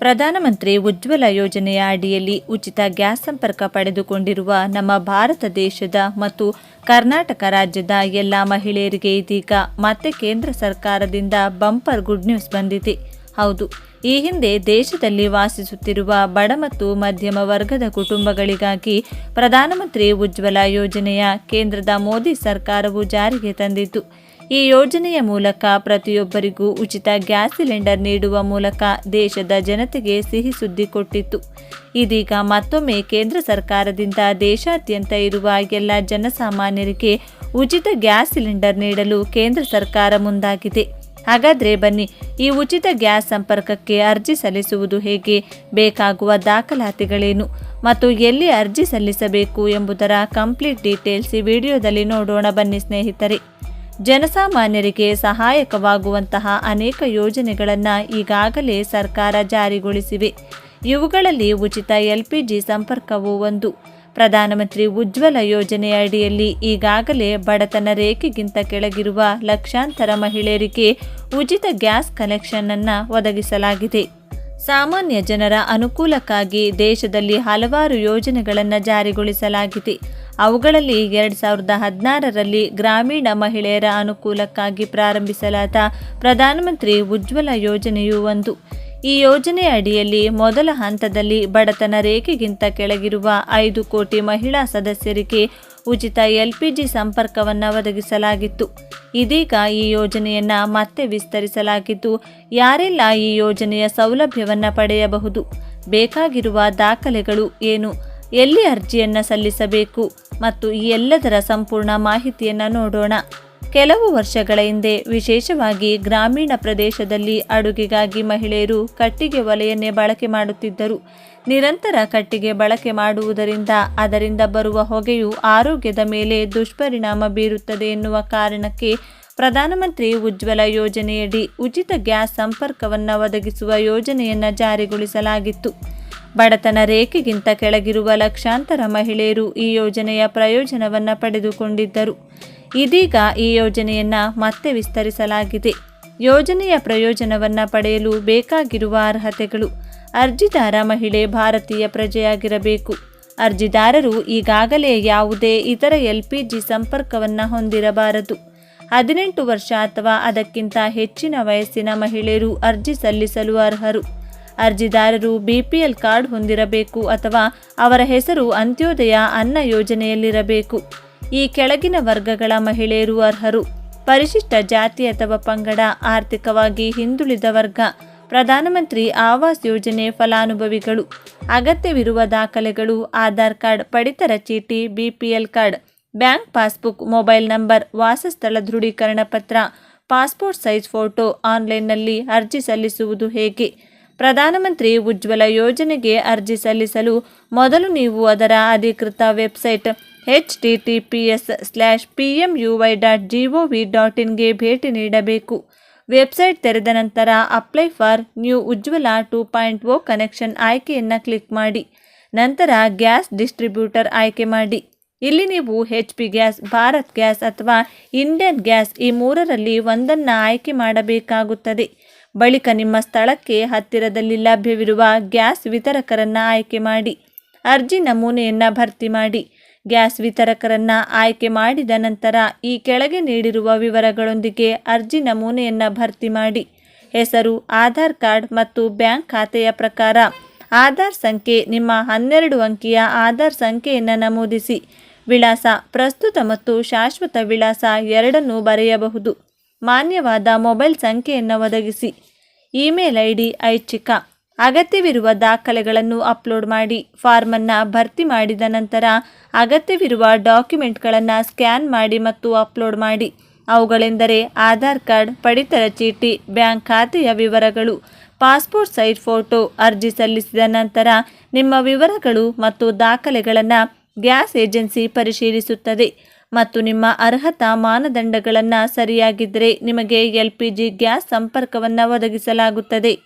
ಪ್ರಧಾನಮಂತ್ರಿ ಉಜ್ವಲ ಯೋಜನೆಯ ಅಡಿಯಲ್ಲಿ ಉಚಿತ ಗ್ಯಾಸ್ ಸಂಪರ್ಕ ಪಡೆದುಕೊಂಡಿರುವ ನಮ್ಮ ಭಾರತ ದೇಶದ ಮತ್ತು ಕರ್ನಾಟಕ ರಾಜ್ಯದ ಎಲ್ಲ ಮಹಿಳೆಯರಿಗೆ ಇದೀಗ ಮತ್ತೆ ಕೇಂದ್ರ ಸರ್ಕಾರದಿಂದ ಬಂಪರ್ ಗುಡ್ ನ್ಯೂಸ್ ಬಂದಿದೆ. ಹೌದು, ಈ ಹಿಂದೆ ದೇಶದಲ್ಲಿ ವಾಸಿಸುತ್ತಿರುವ ಬಡ ಮತ್ತು ಮಧ್ಯಮ ವರ್ಗದ ಕುಟುಂಬಗಳಿಗಾಗಿ ಪ್ರಧಾನಮಂತ್ರಿ ಉಜ್ವಲ ಯೋಜನೆಯ ಕೇಂದ್ರದ ಮೋದಿ ಸರ್ಕಾರವು ಜಾರಿಗೆ ತಂದಿತ್ತು ಈ ಯೋಜನೆಯ ಮೂಲಕ ಪ್ರತಿಯೊಬ್ಬರಿಗೂ ಉಚಿತ ಗ್ಯಾಸ್ ಸಿಲಿಂಡರ್ ನೀಡುವ ಮೂಲಕ ದೇಶದ ಜನತೆಗೆ ಸಿಹಿ ಸುದ್ದಿ ಕೊಟ್ಟಿತ್ತು. ಇದೀಗ ಮತ್ತೊಮ್ಮೆ ಕೇಂದ್ರ ಸರ್ಕಾರದಿಂದ ದೇಶಾದ್ಯಂತ ಇರುವ ಎಲ್ಲ ಜನಸಾಮಾನ್ಯರಿಗೆ ಉಚಿತ ಗ್ಯಾಸ್ ಸಿಲಿಂಡರ್ ನೀಡಲು ಕೇಂದ್ರ ಸರ್ಕಾರ ಮುಂದಾಗಿದೆ. ಹಾಗಾದರೆ ಬನ್ನಿ, ಈ ಉಚಿತ ಗ್ಯಾಸ್ ಸಂಪರ್ಕಕ್ಕೆ ಅರ್ಜಿ ಸಲ್ಲಿಸುವುದು ಹೇಗೆ? ಬೇಕಾಗುವ ದಾಖಲಾತಿಗಳೇನು? ಮತ್ತು ಎಲ್ಲಿ ಅರ್ಜಿ ಸಲ್ಲಿಸಬೇಕು ಎಂಬುದರ ಕಂಪ್ಲೀಟ್ ಡೀಟೇಲ್ಸ್ ಈ ವಿಡಿಯೋದಲ್ಲಿ ನೋಡೋಣ ಬನ್ನಿ ಸ್ನೇಹಿತರೆ. ಜನಸಾಮಾನ್ಯರಿಗೆ ಸಹಾಯಕವಾಗುವಂತಹ ಅನೇಕ ಯೋಜನೆಗಳನ್ನು ಈಗಾಗಲೇ ಸರ್ಕಾರ ಜಾರಿಗೊಳಿಸಿವೆ. ಇವುಗಳಲ್ಲಿ ಉಚಿತ ಎಲ್ಪಿಜಿ ಸಂಪರ್ಕವು ಒಂದು. ಪ್ರಧಾನಮಂತ್ರಿ ಉಜ್ವಲ ಯೋಜನೆಯ ಅಡಿಯಲ್ಲಿ ಈಗಾಗಲೇ ಬಡತನ ರೇಖೆಗಿಂತ ಕೆಳಗಿರುವ ಲಕ್ಷಾಂತರ ಮಹಿಳೆಯರಿಗೆ ಉಚಿತ ಗ್ಯಾಸ್ ಕನೆಕ್ಷನ್ ಅನ್ನು ಒದಗಿಸಲಾಗಿದೆ. ಸಾಮಾನ್ಯ ಜನರ ಅನುಕೂಲಕ್ಕಾಗಿ ದೇಶದಲ್ಲಿ ಹಲವಾರು ಯೋಜನೆಗಳನ್ನು ಜಾರಿಗೊಳಿಸಲಾಗಿದೆ. ಅವುಗಳಲ್ಲಿ ಎರಡು ಸಾವಿರದ ಹದಿನಾರರಲ್ಲಿ ಗ್ರಾಮೀಣ ಮಹಿಳೆಯರ ಅನುಕೂಲಕ್ಕಾಗಿ ಪ್ರಾರಂಭಿಸಲಾದ ಪ್ರಧಾನಮಂತ್ರಿ ಉಜ್ವಲ ಯೋಜನೆಯೂ ಒಂದು. ಈ ಯೋಜನೆಯ ಅಡಿಯಲ್ಲಿ ಮೊದಲ ಹಂತದಲ್ಲಿ ಬಡತನ ರೇಖೆಗಿಂತ ಕೆಳಗಿರುವ ಐದು ಕೋಟಿ ಮಹಿಳಾ ಸದಸ್ಯರಿಗೆ ಉಚಿತ ಎಲ್ಪಿಜಿ ಸಂಪರ್ಕವನ್ನು ಒದಗಿಸಲಾಗಿತ್ತು. ಇದೀಗ ಈ ಯೋಜನೆಯನ್ನು ಮತ್ತೆ ವಿಸ್ತರಿಸಲಾಗಿದ್ದು, ಯಾರೆಲ್ಲ ಈ ಯೋಜನೆಯ ಸೌಲಭ್ಯವನ್ನು ಪಡೆಯಬಹುದು, ಬೇಕಾಗಿರುವ ದಾಖಲೆಗಳು ಏನು, ಎಲ್ಲಿ ಅರ್ಜಿಯನ್ನು ಸಲ್ಲಿಸಬೇಕು ಮತ್ತು ಈ ಎಲ್ಲದರ ಸಂಪೂರ್ಣ ಮಾಹಿತಿಯನ್ನು ನೋಡೋಣ. ಕೆಲವು ವರ್ಷಗಳ ಹಿಂದೆ ವಿಶೇಷವಾಗಿ ಗ್ರಾಮೀಣ ಪ್ರದೇಶದಲ್ಲಿ ಅಡುಗೆಗಾಗಿ ಮಹಿಳೆಯರು ಕಟ್ಟಿಗೆ ಒಲೆಯನ್ನೇ ಬಳಕೆ ಮಾಡುತ್ತಿದ್ದರು. ನಿರಂತರ ಕಟ್ಟಿಗೆ ಬಳಕೆ ಮಾಡುವುದರಿಂದ ಅದರಿಂದ ಬರುವ ಹೊಗೆಯು ಆರೋಗ್ಯದ ಮೇಲೆ ದುಷ್ಪರಿಣಾಮ ಬೀರುತ್ತದೆ ಎನ್ನುವ ಕಾರಣಕ್ಕೆ ಪ್ರಧಾನಮಂತ್ರಿ ಉಜ್ವಲ ಯೋಜನೆಯಡಿ ಉಚಿತ ಗ್ಯಾಸ್ ಸಂಪರ್ಕವನ್ನು ಒದಗಿಸುವ ಯೋಜನೆಯನ್ನು ಜಾರಿಗೊಳಿಸಲಾಗಿತ್ತು. ಬಡತನ ರೇಖೆಗಿಂತ ಕೆಳಗಿರುವ ಲಕ್ಷಾಂತರ ಮಹಿಳೆಯರು ಈ ಯೋಜನೆಯ ಪ್ರಯೋಜನವನ್ನು ಪಡೆದುಕೊಂಡಿದ್ದರು. ಇದೀಗ ಈ ಯೋಜನೆಯನ್ನು ಮತ್ತೆ ವಿಸ್ತರಿಸಲಾಗಿದೆ. ಯೋಜನೆಯ ಪ್ರಯೋಜನವನ್ನು ಪಡೆಯಲು ಬೇಕಾಗಿರುವ ಅರ್ಹತೆಗಳು. ಅರ್ಜಿದಾರ ಮಹಿಳೆ ಭಾರತೀಯ ಪ್ರಜೆಯಾಗಿರಬೇಕು. ಅರ್ಜಿದಾರರು ಈಗಾಗಲೇ ಯಾವುದೇ ಇತರ ಎಲ್ ಪಿ ಜಿ ಸಂಪರ್ಕವನ್ನು ಹೊಂದಿರಬಾರದು. ಹದಿನೆಂಟು ವರ್ಷ ಅಥವಾ ಅದಕ್ಕಿಂತ ಹೆಚ್ಚಿನ ವಯಸ್ಸಿನ ಮಹಿಳೆಯರು ಅರ್ಜಿ ಸಲ್ಲಿಸಲು ಅರ್ಹರು. ಅರ್ಜಿದಾರರು ಬಿಪಿಎಲ್ ಕಾರ್ಡ್ ಹೊಂದಿರಬೇಕು ಅಥವಾ ಅವರ ಹೆಸರು ಅಂತ್ಯೋದಯ ಅನ್ನ ಯೋಜನೆಯಲ್ಲಿರಬೇಕು. ಈ ಕೆಳಗಿನ ವರ್ಗಗಳ ಮಹಿಳೆಯರು ಅರ್ಹರು. ಪರಿಶಿಷ್ಟ ಜಾತಿ ಅಥವಾ ಪಂಗಡ, ಆರ್ಥಿಕವಾಗಿ ಹಿಂದುಳಿದ ವರ್ಗ. ಪ್ರಧಾನಮಂತ್ರಿ ಆವಾಸ್ ಯೋಜನೆ ಫಲಾನುಭವಿಗಳು. ಅಗತ್ಯವಿರುವ ದಾಖಲೆಗಳು, ಆಧಾರ್ ಕಾರ್ಡ್, ಪಡಿತರ ಚೀಟಿ, BPL card, bank passbook, mobile number, ವಾಸಸ್ಥಳ ದೃಢೀಕರಣ ಪತ್ರ, ಪಾಸ್ಪೋರ್ಟ್ ಸೈಜ್ ಫೋಟೋ ಆನ್ಲೈನ್ನಲ್ಲಿ ಅರ್ಜಿ ಸಲ್ಲಿಸುವುದು ಹೇಗೆ? ಪ್ರಧಾನಮಂತ್ರಿ ಉಜ್ವಲ ಯೋಜನೆಗೆ ಅರ್ಜಿ ಸಲ್ಲಿಸಲು ಮೊದಲು ನೀವು ಅದರ ಅಧಿಕೃತ website H T T P S slash P M U Y dot G O V dot ಇನ್ಗೆ ಭೇಟಿ ನೀಡಬೇಕು. ವೆಬ್ಸೈಟ್ ತೆರೆದ ನಂತರ apply for new Ujjwala two point O connection ಆಯ್ಕೆಯನ್ನು ಕ್ಲಿಕ್ ಮಾಡಿ. ನಂತರ ಗ್ಯಾಸ್ ಡಿಸ್ಟ್ರಿಬ್ಯೂಟರ್ ಆಯ್ಕೆ ಮಾಡಿ. ಇಲ್ಲಿ ನೀವು H P gas, Bharat gas ಅಥವಾ ಇಂಡಿಯನ್ ಗ್ಯಾಸ್ ಈ ಮೂರರಲ್ಲಿ ಒಂದನ್ನು ಆಯ್ಕೆ ಮಾಡಬೇಕಾಗುತ್ತದೆ. ಬಳಿಕ ನಿಮ್ಮ ಸ್ಥಳಕ್ಕೆ ಹತ್ತಿರದಲ್ಲಿ ಲಭ್ಯವಿರುವ ಗ್ಯಾಸ್ ವಿತರಕರನ್ನು ಆಯ್ಕೆ ಮಾಡಿ. ಅರ್ಜಿ ನಮೂನೆಯನ್ನು ಭರ್ತಿ ಮಾಡಿ. ಗ್ಯಾಸ್ ವಿತರಕರನ್ನು ಆಯ್ಕೆ ಮಾಡಿದ ನಂತರ ಈ ಕೆಳಗೆ ನೀಡಿರುವ ವಿವರಗಳೊಂದಿಗೆ ಅರ್ಜಿ ನಮೂನೆಯನ್ನು ಭರ್ತಿ ಮಾಡಿ. ಹೆಸರು, ಆಧಾರ್ ಕಾರ್ಡ್ ಮತ್ತು ಬ್ಯಾಂಕ್ ಖಾತೆಯ ಪ್ರಕಾರ ಆಧಾರ್ ಸಂಖ್ಯೆ ನಿಮ್ಮ ಹನ್ನೆರಡು ಅಂಕಿಯ ಆಧಾರ್ ಸಂಖ್ಯೆಯನ್ನು ನಮೂದಿಸಿ. ವಿಳಾಸ ಪ್ರಸ್ತುತ ಮತ್ತು ಶಾಶ್ವತ ವಿಳಾಸ ಎರಡನ್ನೂ ಬರೆಯಬಹುದು. ಮಾನ್ಯವಾದ ಮೊಬೈಲ್ ಸಂಖ್ಯೆಯನ್ನು ಒದಗಿಸಿ. ಇಮೇಲ್ ಐ ಡಿ ಐಚ್ಛಿಕ. ಅಗತ್ಯವಿರುವ ದಾಖಲೆಗಳನ್ನು ಅಪ್ಲೋಡ್ ಮಾಡಿ. ಫಾರ್ಮನ್ನು ಭರ್ತಿ ಮಾಡಿದ ನಂತರ ಅಗತ್ಯವಿರುವ ಡಾಕ್ಯುಮೆಂಟ್ಗಳನ್ನು ಸ್ಕ್ಯಾನ್ ಮಾಡಿ ಮತ್ತು ಅಪ್ಲೋಡ್ ಮಾಡಿ. ಅವುಗಳೆಂದರೆ ಆಧಾರ್ ಕಾರ್ಡ್, ಪಡಿತರ ಚೀಟಿ, ಬ್ಯಾಂಕ್ ಖಾತೆಯ ವಿವರಗಳು, ಪಾಸ್ಪೋರ್ಟ್ ಸೈಜ್ ಫೋಟೋ, ಅರ್ಜಿ ಸಲ್ಲಿಸಿದ ನಂತರ ನಿಮ್ಮ ವಿವರಗಳು ಮತ್ತು ದಾಖಲೆಗಳನ್ನು ಗ್ಯಾಸ್ ಏಜೆನ್ಸಿ ಪರಿಶೀಲಿಸುತ್ತದೆ. ಮತ್ತು ನಿಮ್ಮ ಅರ್ಹತಾ ಮಾನದಂಡಗಳನ್ನು ಸರಿಯಾಗಿದ್ದರೆ ನಿಮಗೆ ಎಲ್ ಪಿ ಜಿ ಗ್ಯಾಸ್ ಸಂಪರ್ಕವನ್ನು ಒದಗಿಸಲಾಗುತ್ತದೆ.